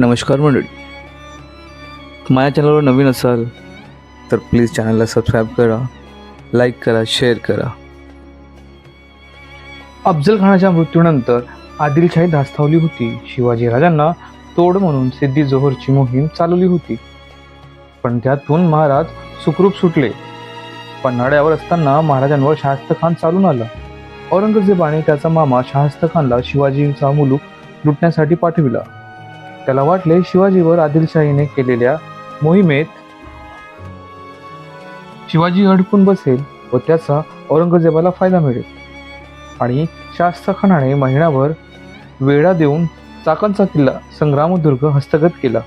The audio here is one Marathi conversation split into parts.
नमस्कार मंडळी. माझ्या चॅनलवर नवीन असाल तर प्लीज चॅनलला सबस्क्राईब करा लाईक करा शेअर करा. अफजल खानाच्या मृत्यूनंतर आदिलशाही धास्तावली होती. शिवाजी राजांना तोड म्हणून सिद्धी जोहरची मोहीम चालवली होती. पण त्यातून महाराज सुखरूप सुटले. पन्हाळ्यावर असताना महाराजांवर शाहस्त खान चालून आला. औरंगजेबाने त्याचा मामा शाहस्त खानला शिवाजीचा मुलूक लुटण्यासाठी पाठविला. त्याला वाटले शिवाजीवर आदिलशाहीने केलेल्या मोहिमेत शिवाजी अडकून बसेल व त्याचा औरंगजेबाला फायदा मिळेल. आणि शास्त्रखानाने महिनाभर वेढा देऊन चाकणचा किल्ला संग्रामदुर्ग हस्तगत केला.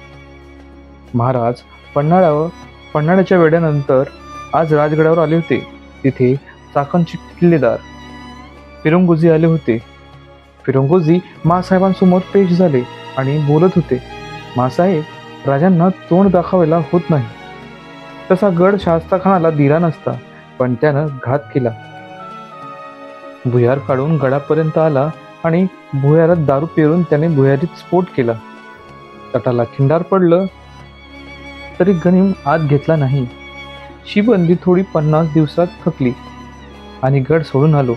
महाराज पन्हाळ्यावर पन्हाळ्याच्या वेड्यानंतर आज राजगडावर आले होते. तिथे चाकणचे किल्लेदार फिरंगोजी आले होते. फिरंगोजी मासाहेबांसमोर पेश झाले. आणि बोलत होते मासाहेब राजांना तोंड दाखवायला होत नाही. तसा गड शास्ताखानाला दिला नसता पण त्यानं घात केला. भुयार काढून गडापर्यंत आला आणि भुयारात दारू पेरून त्याने भुयारीत स्फोट केला. तटाला खिंडार पडलं तरी गनिम आत घेतला नाही. शिबंदी थोडी पन्नास दिवसात थकली आणि गड सोडून आलो.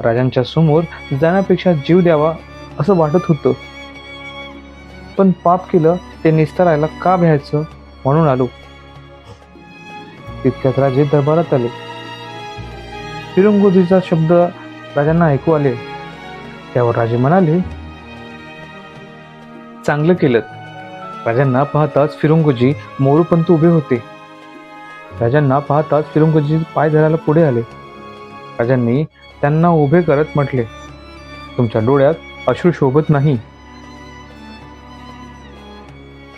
राजांच्या समोर जाण्यापेक्षा जीव द्यावा असं वाटत होतं. पण पाप केलं ते निस्तारायला का भ्यायचं म्हणून आलो. तितक्यात राजे दरबारात आले. फिरंगोजीचा शब्द राजांना ऐकू आले. त्यावर राजे म्हणाले चांगलं केलं. राजांना पाहताच फिरंगोजी मोरूपंत उभे होते. राजांना पाहताच फिरंगोजी पाय धरायला पुढे आले. राजांनी त्यांना उभे करत म्हटले तुमच्या डोळ्यात अश्रू शोभत नाही.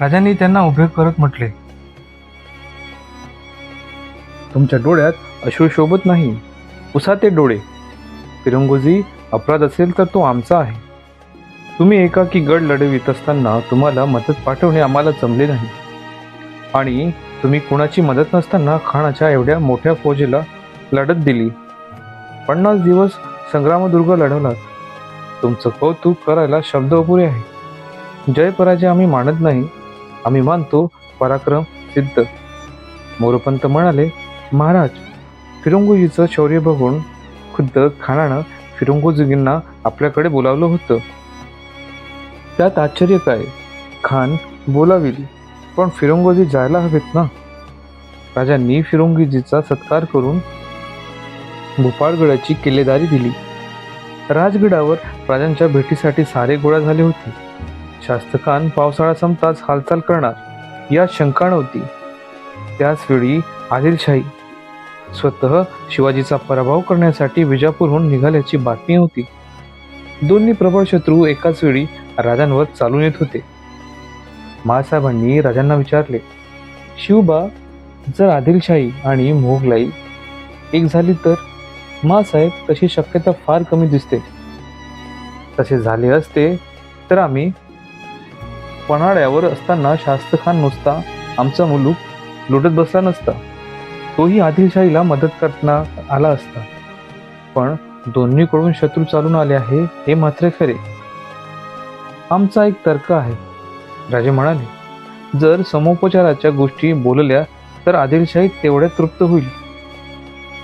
राजांनी त्यांना उभे करत म्हटले तुमच्या डोळ्यात अश्रू शोभत नाही. पुसा ते डोळे. फिरंगोजी अपराध असेल तर तो आमचा आहे. तुम्ही एकाकी गड लढवित असताना तुम्हाला मदत पाठवणे आम्हाला जमले नाही. आणि तुम्ही कुणाची मदत नसताना खानाच्या एवढ्या मोठ्या फौजेला लढत दिली. पन्नास दिवस संग्रामदुर्ग लढवलात तुमचं कौतुक करायला शब्द अपुरे आहे. जय पराजय आम्ही मानत नाही. आम्ही मानतो पराक्रम सिद्ध. मोरपंत म्हणाले महाराज फिरंगोजीचं शौर्य बघून खुद्द खानानं फिरंगोजींना आपल्याकडे बोलावलं होतं. त्यात आश्चर्य काय? खान बोलाविल पण फिरंगोजी जायला हवेत ना? राजांनी फिरंगीजीचा सत्कार करून भोपाळगडाची किल्लेदारी दिली. राजगडावर राजांच्या भेटीसाठी सारे गोळा झाले होते. शास्त्रखान पावसाळा संपताच हालचाल करणार यात शंका नव्हती. त्याच वेळी आदिलशाही स्वतः शिवाजीचा पराभव करण्यासाठी विजापूरहून निघाल्याची बातमी होती. दोन्ही प्रबळ शत्रू एकाच वेळी राजांवर चालून येत होते. महासाहेबांनी राजांना विचारले शिवबा जर आदिलशाही आणि मोगलाई एक झाली तर मासाहेब तशी शक्यता फार कमी दिसते. तसे झाले असते तर आम्ही पन्हाळ्यावर असताना शास्त्रखान नुसता आमचा मुलूक लुटत बसला नसता. तोही आदिलशाहीला मदत करण्यात आला असता. पण दोन्हीकडून शत्रू चालून आले आहे हे मात्र खरे. आमचा एक तर्क आहे. राजे म्हणाले जर समोपचाराच्या गोष्टी बोलल्या तर आदिलशाही तेवढ्या तृप्त होईल.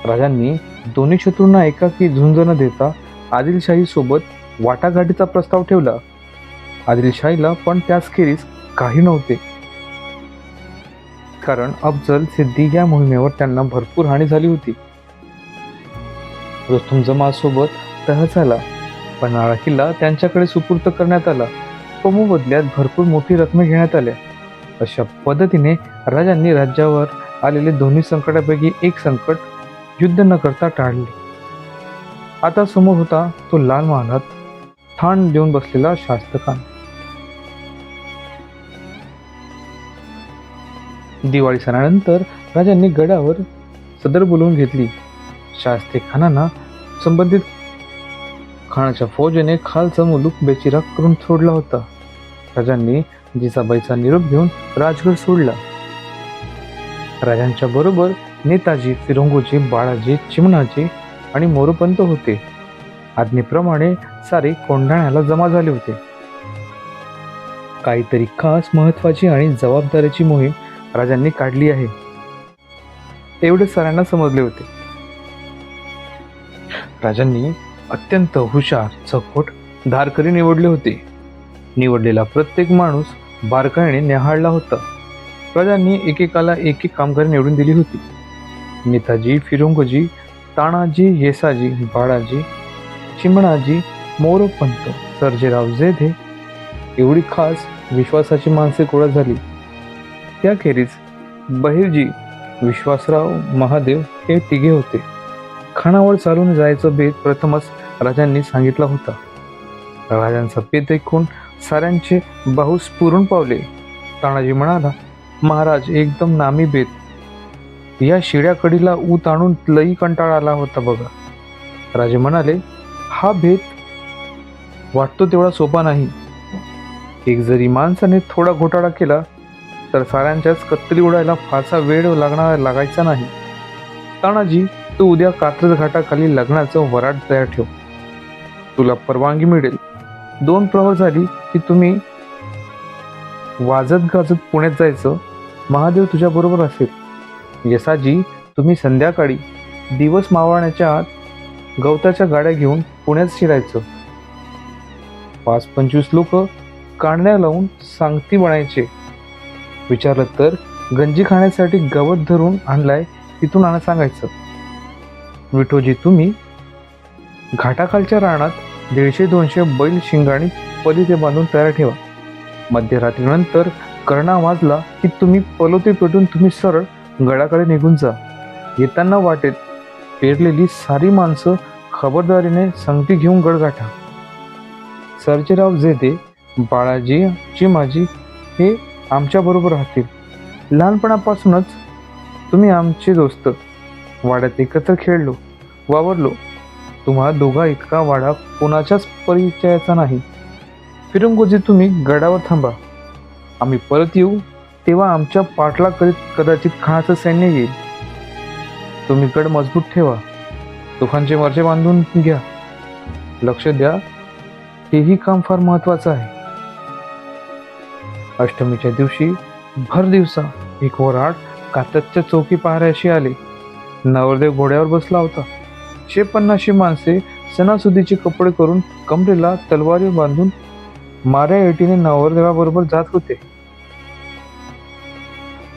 राजांनी दोन्ही शत्रूंना एकाकी झुंज न देता आदिलशाहीसोबत वाटाघाटीचा प्रस्ताव ठेवला. आदिलशाहीला पण त्याचखेरीज काही नव्हते. कारण अफजल सिद्धी या मोहिमेवर त्यांना भरपूर हानी झाली होती. रुस्तुम जमासोबत तह झाला. पन्हाळा किल्ला त्यांच्याकडे सुपूर्त करण्यात आला. व मोबदल्यात भरपूर मोठी रकमे घेण्यात आल्या. अशा पद्धतीने राजांनी राज्यावर आलेले दोन्ही संकटापैकी एक संकट युद्ध न करता टाळले. आता समोर होता तो लाल महालात ठाण देऊन बसलेला शास्त्रखान दिवाळी सणानंतर राजांनी गडावर सदर बोलवून घेतली. शास्त्री खानांना संबंधित खानाच्या फौजेने खालचा मुलूक बेचिरा करून सोडला होता. राजांनी जिजाबाईचा निरोप घेऊन राजगड सोडला. राजांच्या बरोबर नेताजी फिरंगोजी बाळाजी चिमणाजी आणि मोरोपंत होते. आज्ञेप्रमाणे सारे कोंढाण्याला जमा झाले होते. काहीतरी खास महत्वाची आणि जबाबदारीची मोहीम राजांनी काढली आहे. एवढे सरांना समजले होते. राजांनी अत्यंत हुशार चकोट धारकरी निवडले होते. निवडलेला प्रत्येक माणूस बारकाईने न्याहाळला होता. राजांनी एकेकाला एक एक कामगार निवडून दिली होती. नेताजी फिरंगोजी ताणाजी येसाजी बाळाजी चिमणाजी मोरपंत सर्जेराव जेधे एवढी खास विश्वासाची माणसे गोळा झाली? त्याखेरीज बहिरजी विश्वासराव महादेव हे तिघे होते. खाणावर चालून जायचं बेत प्रथमच राजांनी सांगितला होता. राजांचा बेत ऐकून साऱ्यांचे बाहू स्फुरून पावले. तानाजी म्हणाला महाराज एकदम नामी बेत या शिड्याकडीला ऊत आणून लई कंटाळा आला होता बघा. राजे म्हणाले हा भेद वाटतो तेवढा सोपा नाही. एक जरी माणसाने थोडा घोटाळा केला तर साऱ्यांच्याच कत्तली उडायला फारसा वेळ लागणार लागायचा नाही. तानाजी तू उद्या कात्रज घाटाखाली लग्नाचं वराट तयार ठेव. तुला परवानगी मिळेल. दोन प्रहर झाली की तुम्ही वाजत गाजत पुण्यात जायचं. महादेव तुझ्याबरोबर असेल. येसाजी तुम्ही संध्याकाळी दिवस मावळण्याच्या आत गवताच्या गाड्या घेऊन पुण्यात शिरायचं. पाच पंचवीस लोक कांड्या लावून सांगती बनायचे विचारलं तर गंजी खाण्यासाठी गवत धरून आणलाय तिथून आणा सांगायचं. विठोजी तुम्ही घाटाखालच्या रानात दीडशे दोनशे बैल शिंगाणी पलिते बांधून तयार ठेवा. मध्यरात्रीनंतर कर्णा वाजला की तुम्ही पलोते पेटून तुम्ही सरळ गडाकडे निघून जा. येताना वाटेत पेरलेली सारी माणसं खबरदारीने संगती घेऊन गड गाठा सर्जेराव जेदे बाळाजी चिमाजी हे आमच्याबरोबर राहतील. लहानपणापासूनच तुम्ही आमचे दोस्त. वाड्यात एकत्र खेळलो वावरलो. तुम्हाला दोघा इतका वाडा कोणाच्याच परिचयाचा नाही. फिरंगोजी तुम्ही गडावर थांबा. आम्ही परत येऊ. तेव्हा आमच्या पाठला करीत कदाचित खानाचं सैन्य येईल. तुम्ही गड मजबूत ठेवा. तुफांचे मर्जे बांधून घ्या. लक्ष द्या. हेही काम फार महत्वाचं आहे. अष्टमीच्या दिवशी भर दिवसा एक वराड काततच्या चौकी पाहऱ्याशी आले. नवरदेव घोड्यावर बसला होता. शेपन्नाशी माणसे सणासुदीचे कपडे करून कमरेला तलवारी बांधून माऱ्या एटीने नवरदेवाबरोबर जात होते.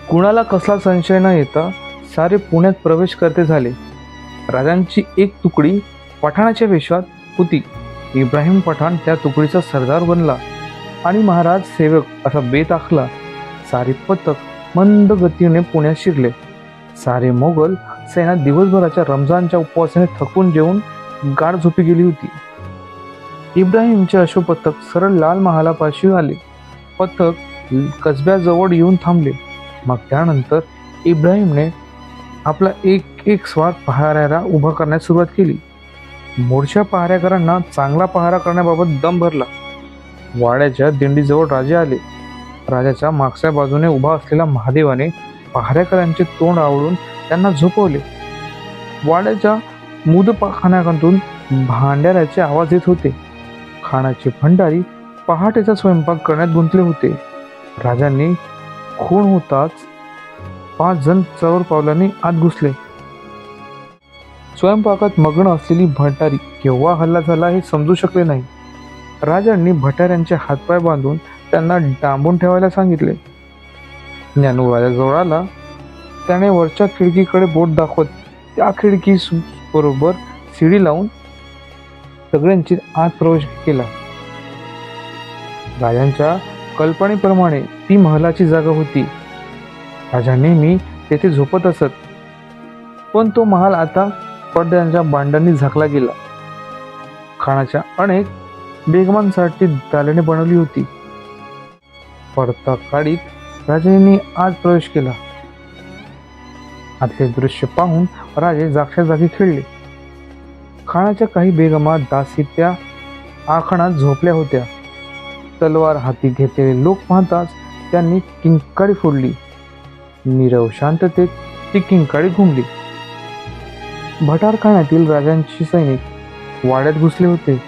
कुणाला कसला संशय न येता सारे पुण्यात प्रवेश करते झाले. राजांची एक तुकडी पठाणाच्या वेशात होती. इब्राहिम पठाण त्या तुकडीचा सरदार बनला आणि महाराज सेवक असा बेत आखला. सारे पथक मंद गतीने पुण्यात शिरले. सारे मोगल सेना दिवसभराच्या रमजानच्या उपवासाने थकून जेवून गाढ झोपी गेली होती. इब्राहिमचे अश्वपथक सरळ लाल महालापाशी आले. पथक कसब्याजवळ येऊन थांबले. मग त्यानंतर इब्राहिमने आपला एक एक स्वार पहाऱ्याला उभा करण्यास सुरुवात केली. मोर्चा पहाऱ्याकरांना चांगला पहारा करण्याबाबत दम भरला. वाड्याच्या दिंडीजवळ राजे आले. राजाच्या मागच्या बाजूने उभा असलेल्या महादेवाने पहाऱ्याकरांचे तोंड आवळून त्यांना झोपवले. वाड्याच्या मुदपाखान्याकडून भांड्याऱ्याचे भांड्याराचे आवाज येत होते. खाण्याचे भंडारी पहाटेचा स्वयंपाक करण्यात गुंतले होते. राजांनी खूण होताच पाच जण चौर पावलांनी आत घुसले. स्वयंपाकात मग्न असलेली भंडारी केव्हा हल्ला झाला हे समजू शकले नाही. राजांनी भटाऱ्यांचे हातपाय बांधून त्यांना डांबून ठेवायला सांगितले. ज्ञानू राजाजवळ आला. त्याने वरच्या खिडकीकडे बोट दाखवत त्या खिडकी बरोबर शिडी लावून सगळ्यांची आत प्रवेश केला. राजांच्या कल्पनेप्रमाणे ती महलाची जागा होती. राजा नेहमी तेथे झोपत असत. पण तो महाल आता पडद्यांच्या बांडांनी झाकला गेला. खानाच्या अनेक बेगमांसाठी दालने बनवली होती. पडता काळीत राजांनी आज प्रवेश केला. आतले दृश्य पाहून राजे जागच्या जागी खेळले. खानाच्या काही बेगमा दासी त्या आखणात झोपल्या होत्या. तलवार हाती घेतलेले लोक पाहताच त्यांनी किंकाळी फोडली. नीरव शांततेत ती किंकाळी घुमली. भटारखान्यातील राजांची सैनिक वाड्यात घुसले होते.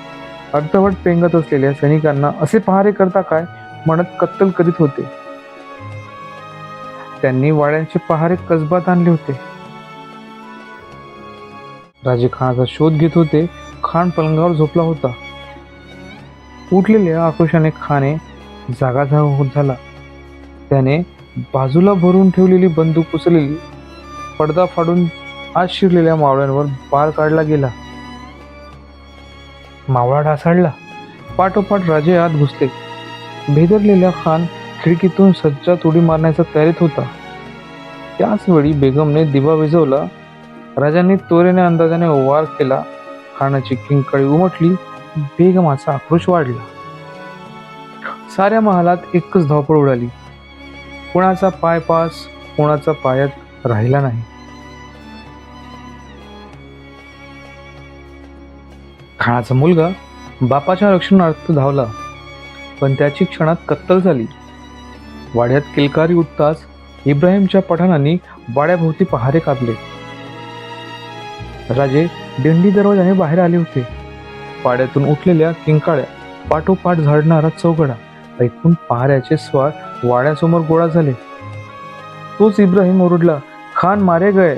अर्धवट पेंगत असलेल्या सैनिकांना असे पहारे करता काय म्हणत कत्तल करीत होते. त्यांनी वाड्यांचे पहारे कसबात आणले होते. राजे खानाचा शोध घेत होते खान पलंगावर झोपला होता. उठलेल्या आक्रोशाने खाने जागाजा होत झाला. त्याने बाजूला भरून ठेवलेली बंदूक उचलली पडदा फाडून आत शिरलेल्या मावळ्यांवर पार काढला गेला. मावळा ढासाळला. पाठोपाठ राजे आत घुसले. भेदरलेल्या खान खिडकीतून सज्जात उडी मारण्याचा तयारीत होता. त्याच वेळी बेगमने दिवा विझवला. राजांनी तोरेने अंदाजाने वार केला. खानाची किंकाळी उमटली. बेगमाचा आक्रोश वाढला. साऱ्या महालात एकच धावपळ उडाली. कोणाचा पाय पास कोणाचा पायात राहिला नाही. खाणाचा मुलगा बापाच्या रक्षणार्थ धावला पण त्याची क्षणात कत्तल झाली. वाड्यात किलकारी उठताच इब्राहिमच्या पठाणांनी वाड्याभोवती पहारे कापले. राजे दिंडी दरवाजाने बाहेर आले होते. पाड्यातून उठलेल्या किंकाळ्या पाठोपाठ झाडणारा चौघडा ऐकून पहाऱ्याचे स्वार वाड्यासमोर गोळा झाले. तोच इब्राहिम ओरडला खान मारे गए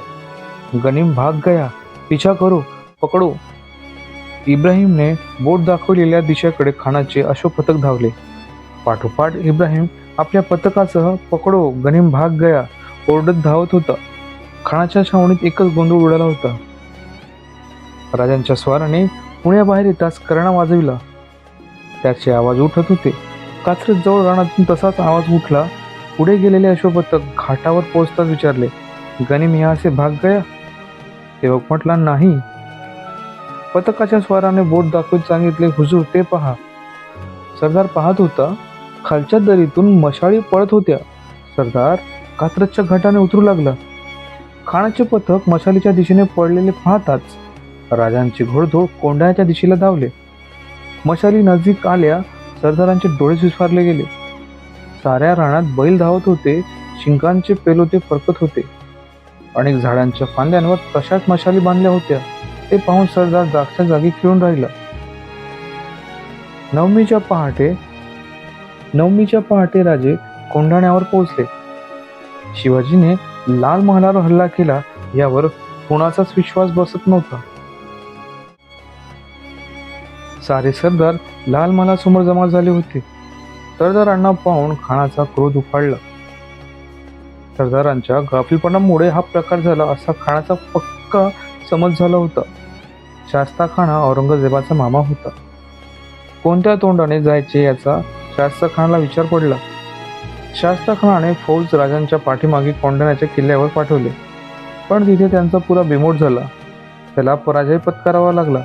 गनीम भाग गया पिछा करो पकडो. इब्राहिमने बोट दाखवलेल्या दिशेकडे खानाचे अश्वपथक धावले. पाठोपाठ इब्राहिम आपल्या पथकासह पकडो गनीम भाग गया ओरडत धावत होता. खानाच्या छावणीत एकच गोंधळ उडाला होता. राजांच्या स्वाराने पुण्याबाहेर येताच करणा वाजविला. त्याचे आवाज उठत होते. कात्रज जवळ रानातून तसाच आवाज उठला. पुढे गेलेले अश्वपथक घाटावर पोहोचताच विचारले गनिम या असे भाग गया? सेवक म्हटला नाही. पथकाच्या स्वाराने बोट दाखवत सांगितले हुजूर ते पहा. सरदार पाहत होता खालच्या दरीतून मशाळी पळत होत्या. सरदार कात्रजच्या घाटाने उतरू लागला. खाणाचे पथक मशालीच्या दिशेने पडलेले पाहताच राजांचे घोडदोड कोंढाण्याच्या दिशेला धावले. मशाली नजीक आल्या सरदारांचे डोळे विस्फारले गेले. साऱ्या रानात बैल धावत होते शिंकांचे पेलोते फरकत होते. अनेक झाडांच्या फांद्यांवर तशाच मशाली बांधल्या होत्या. ते पाहून सरदार जागच्या जागी खिळून राहिला. नवमीच्या पहाटे नवमीच्या पहाटे राजे कोंढाण्यावर पोहोचले. शिवाजीने लाल महालावर हल्ला केला यावर कोणाचाच विश्वास बसत नव्हता. सारे सरदार लाल महालासमोर जमा झाले होते. सरदारांना पाहून खानाचा क्रोध उफाळला. सरदारांच्या गाफीलपणामुळे हा प्रकार झाला असा खानाचा पक्का समज झाला होता. शास्ता खाना औरंगजेबाचा मामा होता. कोणत्या तोंडाने जायचे याचा शास्ता खानाला विचार पडला. शास्ता खानाने फौज राजांच्या पाठीमागे कोंढाण्याच्या किल्ल्यावर पाठवले. पण तिथे त्यांचा पुरा बिमोड झाला. त्याला पराजय पत्करावा लागला.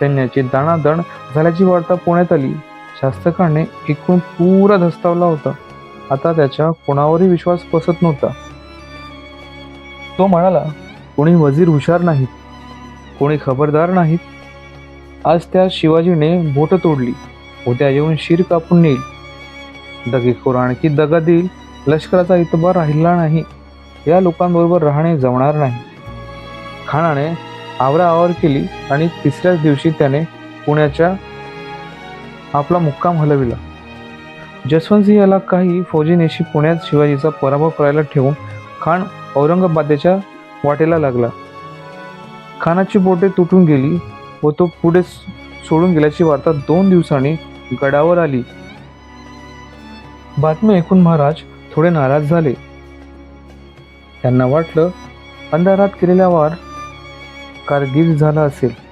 सैन्याची दाणादण झाल्याची वार्ता पुण्यात आली. शास्त्रकाने एकूण पुरा धस्तावला होता. आता त्याच्या कोणावरही विश्वास बसत नव्हता. तो म्हणाला कोणी वजीर हुशार नाहीत. कोणी खबरदार नाहीत. आज त्या शिवाजीने बोट तोडली. उद्या येऊन शिर कापून नेईल. दगेखोर आणखी दगा देईल. लष्कराचा इतबार राहिला नाही. या लोकांबरोबर राहणे जमणार नाही. खानाने आवराआवर केली आणि तिसऱ्याच दिवशी त्याने पुण्याच्या आपला मुक्काम हलविला. जसवंतसिंह याला काही फौजीनेशी पुण्यात शिवाजीचा पराभव करायला ठेवून खान औरंगाबादेच्या वाटेला लागला. खानाची बोटे तुटून गेली व तो पुढे सोडून गेल्याची वार्ता दोन दिवसांनी गडावर आली. बातमी ऐकून महाराज थोडे नाराज झाले. त्यांना वाटलं अंधारात केलेल्या वार कारगिल झाला असेल.